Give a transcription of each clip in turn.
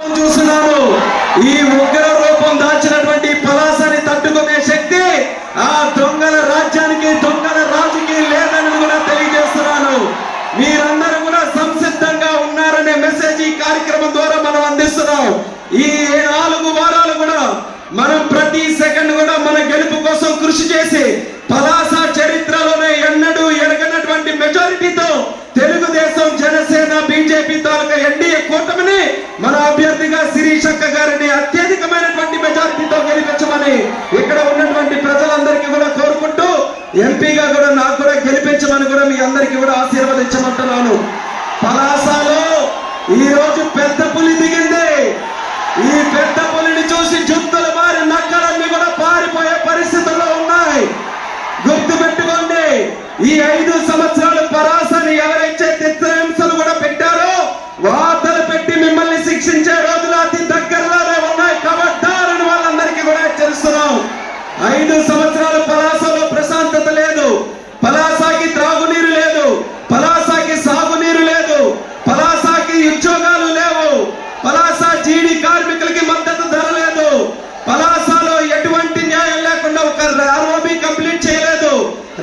చూస్తున్నాము ఈ ఉగ్ర రూపం దాచినటువంటి పలాసని తట్టుకునే శక్తి ఆ దొంగల రాజ్యానికి దొంగల రాజుకి లేదని కూడా తెలియజేస్తున్నాను మీరందరూ కూడా సంసిద్ధంగా ఉన్నారనే మెసేజ్ ఈ కార్యక్రమం ద్వారా మనం అందిస్తున్నాం. ఈ నాలుగు వారాలు కూడా మనం ప్రతి సెకండ్ కూడా మన గెలుపు కోసం కృషి చేసి పలాస శిరీషక్క గారిని అత్యధికమైనటువంటి మెజారిటీతో గెలిపించమని ఇక్కడ ఉన్నటువంటి ప్రజలందరికీ కూడా కోరుకుంటూ ఎంపీగా కూడా నాకు కూడా గెలిపించమని కూడా మీ అందరికీ కూడా ఆశీర్వదించమంటున్నాను. పలాసలో ఈ రోజు పెద్ద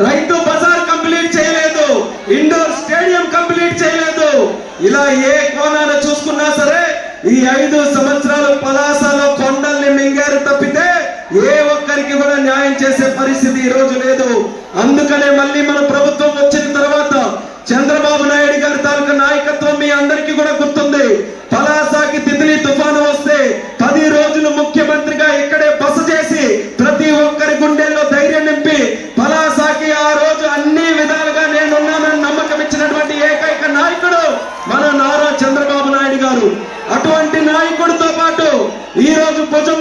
రైతు బజార్ కంప్లీట్ చేయలేదు ఇండోర్ స్టేడియం కంప్లీట్ చేయలేదు. ఇలా ఏ కోణాన చూసుకున్నా సరే ఈ ఐదు సంవత్సరాలు పలాసలో కొండల్ని మింగారు తప్పితే ఏ ఒక్కరికి కూడా న్యాయం చేసే పరిస్థితి ఈ రోజు లేదు. అందుకనే మళ్ళీ మన ప్రభుత్వం వచ్చిన తర్వాత చంద్రబాబు నాయుడు గారి తాలూకా నాయకత్వం మీ అందరికీ కూడా గుర్తుంది.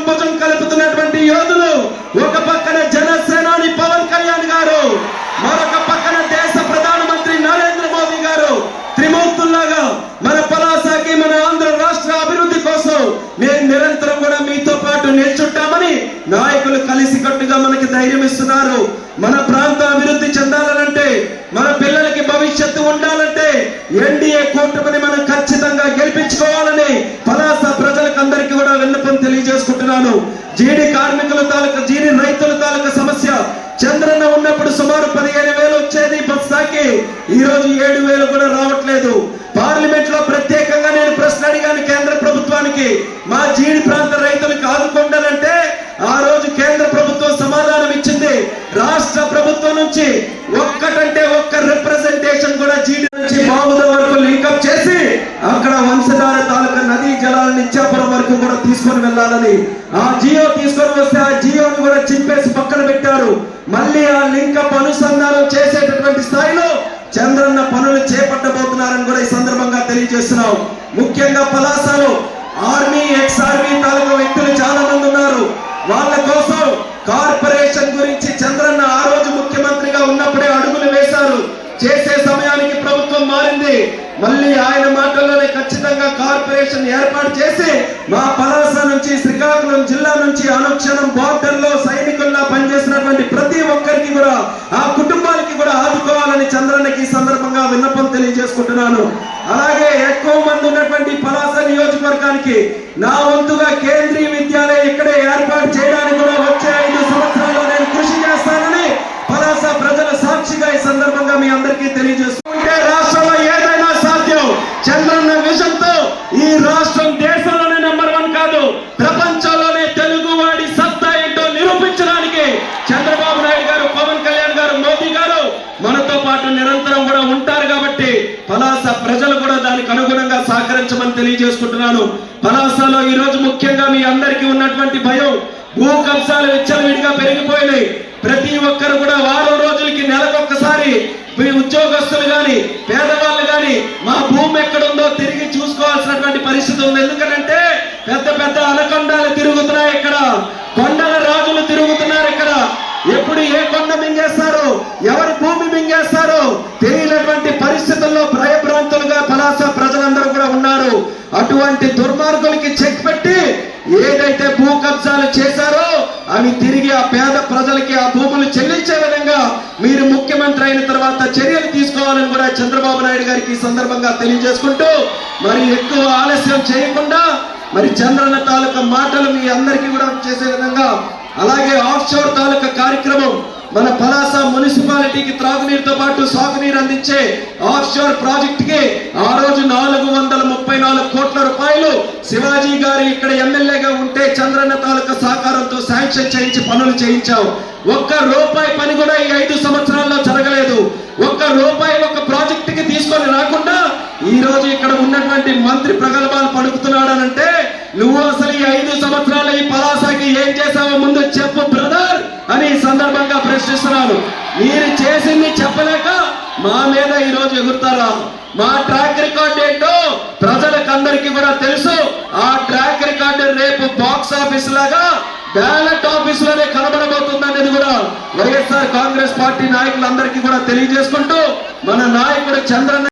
భుజం భుజం కలుపుతున్నటువంటి యోధులు ఒక పక్కన జనసేనాని పవన్ కళ్యాణ్ గారు మరొక పక్కన దేశ ప్రధానమంత్రి నరేంద్ర మోదీ గారు త్రిమూర్తుల్లాగా మన పలాసాకి మన ఆంధ్ర రాష్ట్ర అభివృద్ధి కోసం మేము నిరంతరం కూడా మీతో పాటు నిల్చుంటామని నాయకులు కలిసికట్టుగా మనకి ధైర్యం ఇస్తున్నారు మన ప్రాంతం అభివృద్ధి చెందాలనంటే మన పిల్లలకి భవిష్యత్తు ఉండాలంటే ఎన్డీఏ కూటమిని మనం ఖచ్చితంగా గెలిపించుకోవాలని పలాస ప్రజలకు అందరికీ కూడా విన్నపం తెలియజేసుకుంటున్నాను. జీడి కార్మికుల తాలూకా జీడి రైతుల తాలూకా సమస్య చంద్రన్న ఉన్నప్పుడు సుమారు పదిహేను వేలు వచ్చేది బస్తాకి ఈ రోజు ఏడు వేలు కూడా రావట్లేదు. పార్లమెంట్లో ప్రత్యేక తీసుకొని ఆ జియో తీసుకొని వస్తే ఆ జియోని కూడా చింపేసి పక్కన పెట్టారు. మళ్ళీ ఆ లింకప్ అనుసంధానం చేసేటటువంటి స్థాయిలో చంద్రన్న పనులు చేపట్టబోతున్నారని కూడా ఈ సందర్భంగా తెలియజేస్తున్నాం. ముఖ్యంగా పలాసలో ఆర్మీ ఎక్స్ ఆర్మీ తాలూకా వ్యక్తులు చాలా మంది ఉన్నారు. వాళ్ళ కోసం కార్పొరేషన్ గురించి చంద్రన్న ఆరు రోజు ముఖ్యమంత్రిగా ఉన్నప్పుడే అడుగులు వేశారు చేసే సమయానికి ఉంది మళ్ళీ ఆయన మాటల్లోనే ఖచ్చితంగా కార్పొరేషన్ ఏర్పాటు చేసి మా పలాస నుంచి శ్రీకాకుళం జిల్లా నుంచి అనుక్షణం బార్డర్లో సైనికుల్లా పనిచేసినటువంటి ప్రతి ఒక్కరికి కూడా ఆ కుటుంబానికి కూడా ఆదుకోవాలని చంద్రన్నకి ఈ సందర్భంగా విన్నపం తెలియజేసుకుంటున్నాను. అలాగే ఎక్కువ మంది ఉన్నటువంటి పలాస నియోజకవర్గానికి నా వంతుగా కేంద్రీయ విద్యాలయం ఇక్కడే ఏర్పాటు చేయడానికి కూడా వచ్చే ఐదు సంవత్సరాల్లో నేను కృషి చేస్తానని పలాస ప్రజల సాక్షిగా ఈ సందర్భంగా చంద్రబాబు నాయుడు గారు పవన్ కళ్యాణ్ గారు మోదీ గారు మనతో పాటు నిరంతరం కూడా ఉంటారు కాబట్టి పలాస ప్రజలు కూడా దానికి అనుగుణంగా సహకరించమని తెలియజేసుకుంటున్నాను. పలాసలో ఈ రోజు ముఖ్యంగా మీ అందరికీ ఉన్నటువంటి భయం భూ కబ్జాలు విచ్చలవిడిగా పెరిగిపోయినాయి. ప్రతి ఒక్కరు కూడా వారం రోజులకి నెలకొక్కసారి మీ ఉద్యోగస్తులు గాని పేదవాళ్ళు గాని మా భూమి ఎక్కడుందో తిరిగి చూసుకోవాల్సినటువంటి పరిస్థితి ఉంది. ఎందుకంటే పెద్ద పెద్ద అనకొండాలు తిరుగుతున్నాయి ఇక్కడ. కొండ రాజులు తిరుగుతున్నారు ఇక్కడ ఎప్పుడు ఏ కొండ మింగేస్తారు ఎవరి భూమి మింగేస్తారు తెలియనటువంటి పరిస్థితుల్లో భయభ్రాంతులుగా పలాస ప్రజలందరూ కూడా ఉన్నారు అటువంటి దుర్మార్గులకి చెక్ పెట్టి ఏదైతే భూ కబ్జాలు చేశారో అవి తిరిగి ఆ పేద ప్రజలకి ఆ భూములు చెల్లించే విధంగా మీరు ముఖ్యమంత్రి అయిన తర్వాత చర్యలు తీసుకోవాలని కూడా చంద్రబాబు నాయుడు గారికి ఈ సందర్భంగా తెలియజేసుకుంటూ మరి ఎక్కువ ఆలస్యం చేయకుండా మరి చంద్రన్న తాలూకా మాటలు మీ అందరికీ కూడా చేసే విధంగా అలాగే ఆఫ్ షోర్ తాలూకా కార్యక్రమం మన పలాస మున్సిపాలిటీకి త్రాగునీరుతో పాటు సాగునీరు అందించే ఆఫ్ షోర్ ప్రాజెక్ట్కి ఆ రోజు నాలుగు వందల ముప్పై నాలుగు కోట్ల రూపాయలు శివాజీ గారు ఇక్కడ ఎమ్మెల్యేగా ఉంటే చంద్రన్న తాలూకా సహకారంతో శాంక్షన్ చేయించి పనులు చేయించాం ఒక్క రూపాయి పని కూడా ఈ ఐదు సంవత్సరాల్లో జరగలేదు. ఒక్క రూపాయి ఒక ప్రాజెక్ట్కి తీసుకొని రాకుండా ఈ రోజు ఇక్కడ ఉన్నటువంటి మంత్రి ప్రగల్భాలు పలుకుతున్నాడనంటే నువ్వు అసలు ఈ ఐదు సంవత్సరాలు ఈ పలాసకి ఏం చేసావో ముందు చెప్పు బ్రదర్ అని సందర్భంగా ప్రశ్నిస్తున్నాను. మీరు చేసింది చెప్పలేక మా మీద ఈ రోజు ఎగురుతారా? మా ట్రాక్ రికార్డ్ ఏంటో ప్రజలకు అందరికీ కూడా తెలుసు. ఆఫీస్ లాగా బ్యాలెట్ ఆఫీస్లోనే కనబడబోతుంది అనేది కూడా వైఎస్ఆర్ కాంగ్రెస్ పార్టీ నాయకులందరికీ కూడా తెలియజేసుకుంటూ మన నాయకుడు చంద్రన్న